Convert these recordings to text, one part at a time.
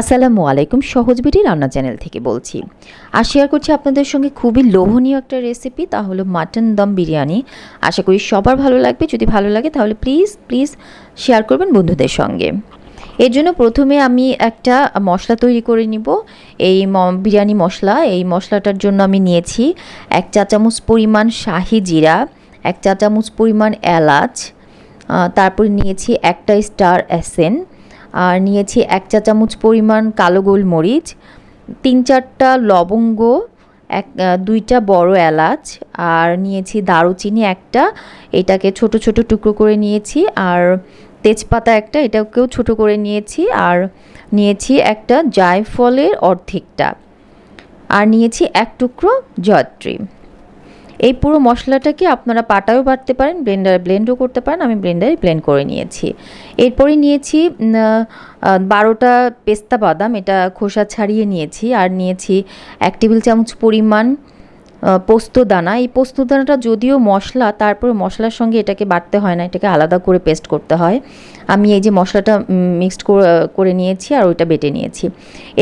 আসসালামু আলাইকুম সহজবিটি রান্না চ্যানেল থেকে বলছি। আর শেয়ার করছি আপনাদের সঙ্গে খুবই লোভনীয় একটা রেসিপি তা হলো মাটন দম বিরিয়ানি। আশা করি সবার ভালো লাগবে, যদি ভালো লাগে তাহলে প্লিজ প্লিজ শেয়ার করবেন বন্ধুদের সঙ্গে। এর জন্য প্রথমে আমি একটা মশলা তৈরি করে নিব। এই বিরিয়ানি মশলা, এই মশলাটার জন্য আমি নিয়েছি এক চা চামচ পরিমাণ শাহি জিরা, এক চা চামচ পরিমাণ এলাচ তারপর নিয়েছি একটা স্টার অ্যাসেন আর নিয়েছি এক চা চামচ পরিমাণ কালো গোলমরিচ, তিন চারটা লবঙ্গ, এক দুইটা বড় এলাচ, আর নিয়েছি দারুচিনি একটা, এটাকে ছোট ছোট টুকরো করে নিয়েছি, আর তেজপাতা একটা, এটাকেও ছোট করে নিয়েছি, আর নিয়েছি একটা জায়ফলের অর্ধেকটা, আর নিয়েছি এক টুকরো জয়ত্রী। এই পুরো মশলাটাকে আপনারা পাটায়ও বাটতে পারেন, ব্লেন্ডারে, ব্লেন্ডও করতে পারেন, আমি ব্লেন্ডারে ব্লেন্ড করে নিয়েছি। এরপরে নিয়েছি বারোটা পেস্তা বাদাম, এটা খোসা ছাড়িয়ে নিয়েছি, আর নিয়েছি এক টেবিল চামচ পরিমাণ পোস্ত দানা। এই পোস্ত দানাটা যদিও মশলা, তারপরে মশলার সঙ্গে এটাকে বাটতে হয় না, এটাকে আলাদা করে পেস্ট করতে হয়। আমি এই যে মশলাটা মিক্সড করে নিয়েছি আর ওইটা বেটে নিয়েছি।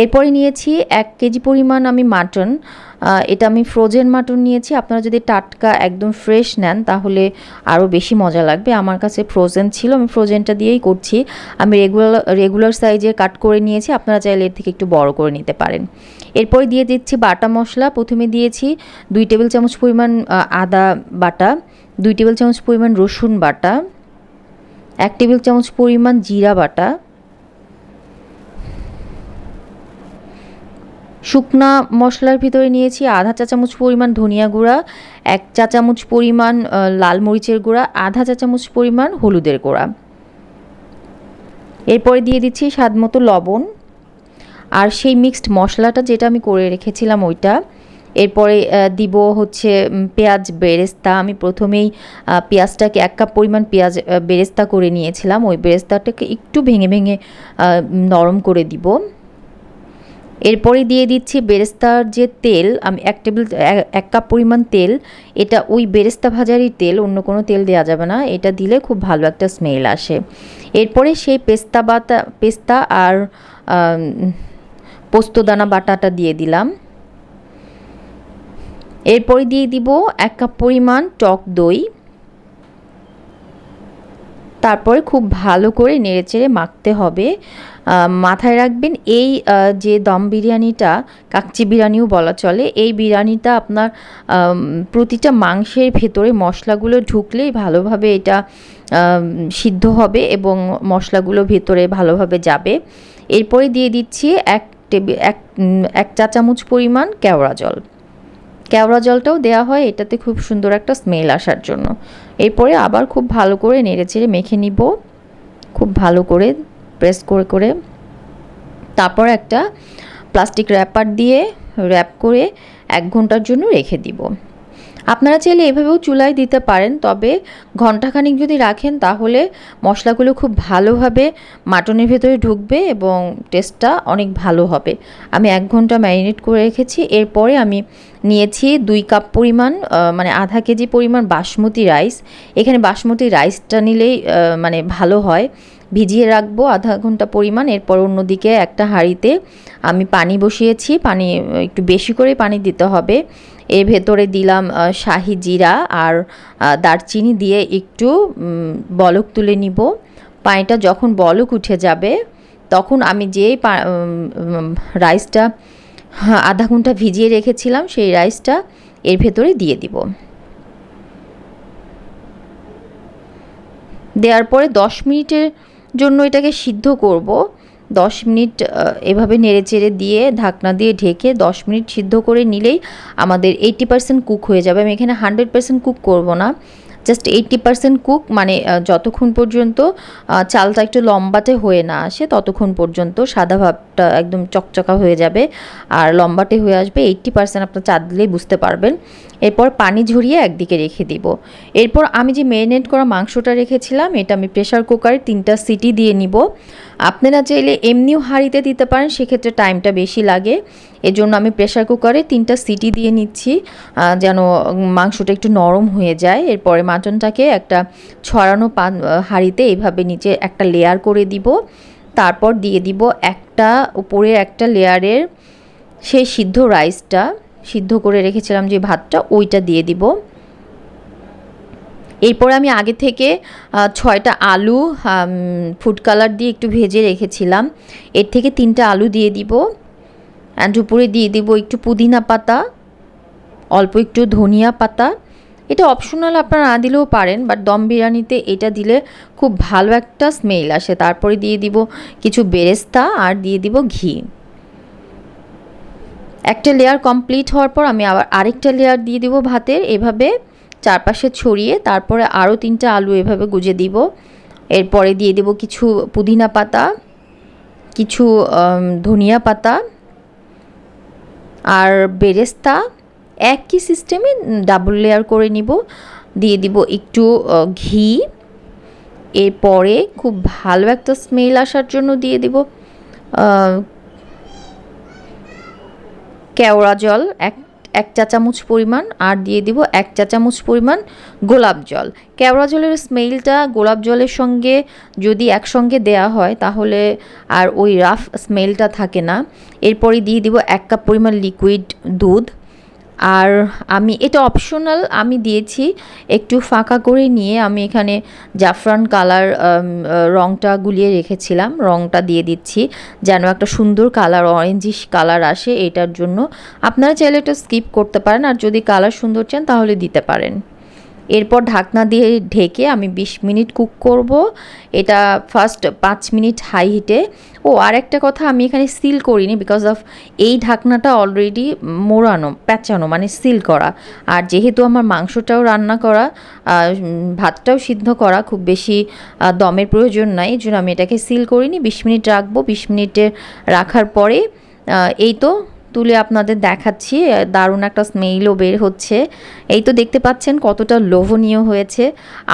এরপরে নিয়েছি এক কেজি পরিমাণ আমি মাটন এটা আমি ফ্রোজেন মাটন নিয়েছি। আপনারা যদি টাটকা একদম ফ্রেশ নেন, তাহলে আরও বেশি মজা লাগবে। আমার কাছে ফ্রোজেন ছিল, আমি ফ্রোজেনটা দিয়েই করছি। আমি রেগুলার রেগুলার সাইজে কাট করে নিয়েছি। আপনারা চাইলে এর থেকে একটু বড় করে নিতে পারেন। এরপরে দিয়ে দিচ্ছি বাটা মশলা। প্রথমে দিয়েছি দুই টেবিল চামচ পরিমাণ আদা বাটা, দুই টেবিল চামচ পরিমাণ রসুন বাটা, এক টেবিল চামচ পরিমাণ জিরা বাটা শুকনা মশলার ভিতরে নিয়েছি আধা চা চামচ পরিমাণ ধনিয়া গুঁড়া, এক চা চামচ পরিমাণ লাল মরিচের গুঁড়া, আধা চা চামচ পরিমাণ হলুদের গুঁড়া। এরপরে দিয়ে দিচ্ছি স্বাদ মতো লবণ। আর সেই মিক্সড মশলাটা যেটা আমি করে রেখেছিলাম ওইটা। এরপরে দিব হচ্ছে পেঁয়াজ বেরেস্তা। আমি প্রথমেই পেঁয়াজটাকে এক কাপ পরিমাণ পেঁয়াজ বেরেস্তা করে নিয়েছিলাম। ওই বেরেস্তাটাকে একটু ভেঙে ভেঙে নরম করে দিব। এরপরে দিয়ে দিচ্ছি বেরেস্তার যে তেল, আমি এক টেবিল, এক- কাপ পরিমাণ তেল। এটা ওই বেরেস্তা ভাজারই তেল, অন্য কোনো তেল দেওয়া যাবে না। এটা দিলে খুব ভালো একটা স্মেল আসে। এরপরে সেই পেস্তা বাটা, পেস্তা আর পোস্তদানা বাটাটা দিয়ে দিলাম। এরপরে দিয়ে দিব এক কাপ পরিমাণ টক দই। তারপরে খুব ভালো করে নেড়েচেড়ে মাখতে হবে। মাথায় রাখবেন, এই যে দম বিরিয়ানিটা, কাকচি বিরিয়ানিও বলা চলে, এই বিরিয়ানিটা আপনার প্রতিটা মাংসের ভেতরে মশলাগুলো ঢুকলেই ভালোভাবে এটা সিদ্ধ হবে এবং মশলাগুলো ভেতরে ভালোভাবে যাবে। এরপরে দিয়ে দিচ্ছি এক টেবিল এক এক চা চামচ পরিমাণ কেওড়া জল। কেওড়া জলটাও দেওয়া হয়, এটাতে খুব সুন্দর একটা স্মেল আসার জন্য। এরপরে আবার খুব ভালো করে নেড়ে চেড়ে মেখে নিব। খুব ভালো করে প্রেস করে করে তারপর একটা প্লাস্টিক র্যাপার দিয়ে র্যাপ করে এক ঘণ্টার জন্য রেখে দিব। আপনারা চাইলে এভাবেও চুলায় দিতে পারেন, তবে ঘন্টাখানিক যদি রাখেন তাহলে মশলাগুলো খুব ভালোভাবে মাটনের ভেতরে ঢুকবে এবং টেস্টটা অনেক ভালো হবে। আমি এক ঘণ্টা ম্যারিনেট করে রেখেছি, এরপরে আমি নিয়েছি দুই কাপ পরিমাণ মানে আধা কেজি পরিমাণ বাসমতি রাইস এখানে বাসমতি রাইসটা নিলেই মানে ভালো হয়। ভিজিয়ে রাখব আধা ঘণ্টা পরিমাণ এরপর অন্যদিকে একটা হাঁড়িতে আমি পানি বসিয়েছি পানি একটু বেশি করে পানি দিতে হবে। এর ভেতরে দিলাম শাহি জিরা আর দারচিনি দিয়ে একটু বলক তুলে নিব। পানিটা যখন বলক উঠে যাবে তখন আমি উম, রাইসটা হ্যাঁ, আধা ঘণ্টা ভিজিয়ে রেখেছিলাম সেই রাইসটা এর ভেতরে দিয়ে দিব। দেওয়ার পরে দশ মিনিটের জন্য এটাকে সিদ্ধ করব। দশ মিনিট এভাবে নেড়ে চেড়ে দিয়ে ঢাকনা দিয়ে ঢেকে দশ মিনিট সিদ্ধ করে নিলেই আমাদের এইটি পার্সেন্ট কুক হয়ে যাবে। আমি এখানে হান্ড্রেড পার্সেন্ট কুক করব না। জাস্ট এইটটি পার্সেন্ট কুক মানে যতক্ষণ পর্যন্ত চালটা একটু লম্বাটে হয়ে না আসে, ততক্ষণ পর্যন্ত সাদা ভাবটা একদম চকচকা হয়ে যাবে আর লম্বাটে হয়ে আসবে এইটটি পার্সেন্ট আপনার চাল দিলেই বুঝতে পারবেন। এরপর পানি ঝরিয়ে একদিকে রেখে দিব। এরপর আমি যে মেরিনেট করা মাংসটা রেখেছিলাম, এটা আমি প্রেশার কুকারে তিনটা সিটি দিয়ে নিব। আপনারা চাইলে এমনিও হাঁড়িতে দিতে পারেন, সেক্ষেত্রে টাইমটা বেশি লাগে। এজন্য আমি প্রেশার কুকারে তিনটা সিটি দিয়ে নিচ্ছি যেন মাংসটা একটু নরম হয়ে যায়। এরপরে মাটনটাকে একটা ছড়ানো পান হাঁড়িতে এইভাবে নিচে একটা লেয়ার করে দিব। তারপর দিয়ে দিব একটা উপরে একটা লেয়ারের সেই সিদ্ধ রাইসটা সিদ্ধ করে রেখেছিলাম যে ভাতটা, ওইটা দিয়ে দিব। এরপরে আমি আগে থেকে ছয়টা আলু ফুড কালার দিয়ে একটু ভেজে রেখেছিলাম। এর থেকে তিনটা আলু দিয়ে দিব। অ্যান্ড উপরে দিয়ে দিব একটু পুদিনা পাতা, অল্প একটু ধনিয়া পাতা। এটা অপশনাল আপনারা না দিলেও পারেন বাট দম বিরিয়ানিতে এটা দিলে খুব ভালো একটা স্মেল আসে। তারপরে দিয়ে দিব কিছু বেরেস্তা আর দিয়ে দিব ঘি। একটা লেয়ার কমপ্লিট হওয়ার পর আমি আবার আরেকটা লেয়ার দিয়ে দিব ভাতের, এভাবে চারপাশে ছড়িয়ে তারপরে আরও তিনটা আলু এভাবে গুজে দিব। এরপরে দিয়ে দেব কিছু পুদিনা পাতা, কিছু ধনিয়া পাতা আর বেরেস্তা একই সিস্টেমে ডাবল লেয়ার করে নিব। দিয়ে দিব একটু ঘি। এরপরে খুব ভালো একটা স্মেল আসার জন্য দিয়ে দিব কেওড়া জল, এক এক চা চামচ পরিমাণ। আর দিয়ে দিব এক চা চামচ পরিমাণ গোলাপ জল। কেওড়া জলের স্মেলটা গোলাপ জলের সঙ্গে যদি একসঙ্গে দেয়া হয়, তাহলে আর ওই রাফ স্মেলটা থাকে না। এরপরে দিয়ে দিব এক কাপ পরিমাণ লিকুইড দুধ। আর আমি, এটা অপশনাল আমি দিয়েছি। একটু ফাঁকা করে নিয়ে আমি এখানে জাফরান কালার রঙটা গুলিয়ে রেখেছিলাম। রঙটা দিয়ে দিচ্ছি যেন একটা সুন্দর কালার অরেঞ্জিশ কালার আসে এটার জন্য। আপনারা চাইলে এটা স্কিপ করতে পারেন আর যদি কালার সুন্দর চান তাহলে দিতে পারেন। এরপর ঢাকনা দিয়ে ঢেকে আমি 20 মিনিট কুক করব। এটা ফার্স্ট পাঁচ মিনিট হাই হিটে ও আর একটা কথা আমি এখানে সিল করিনি বিকজ অফ এই ঢাকনাটা অলরেডি মোড়ানো প্যাঁচানো মানে সিল করা। আর যেহেতু আমার মাংসটাও রান্না করা ভাতটাও সিদ্ধ করা, খুব বেশি দমের প্রয়োজন নাই, এই জন্য আমি এটাকে সিল করিনি। বিশ মিনিট রাখব। বিশ মিনিটে রাখার পরে এই তো তুলে আপনাদের দেখাচ্ছি দারুণ একটা স্মেলও বের হচ্ছে। এই তো দেখতে পাচ্ছেন কতটা লোভনীয় হয়েছে।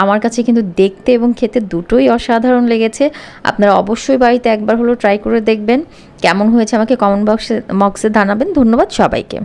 আমার কাছে কিন্তু দেখতে এবং খেতে দুটোই অসাধারণ লেগেছে। আপনারা অবশ্যই বাড়িতে একবার হলো ট্রাই করে দেখবেন। কেমন হয়েছে আমাকে কমেন্ট বক্সে বক্সে জানাবেন। ধন্যবাদ সবাইকে।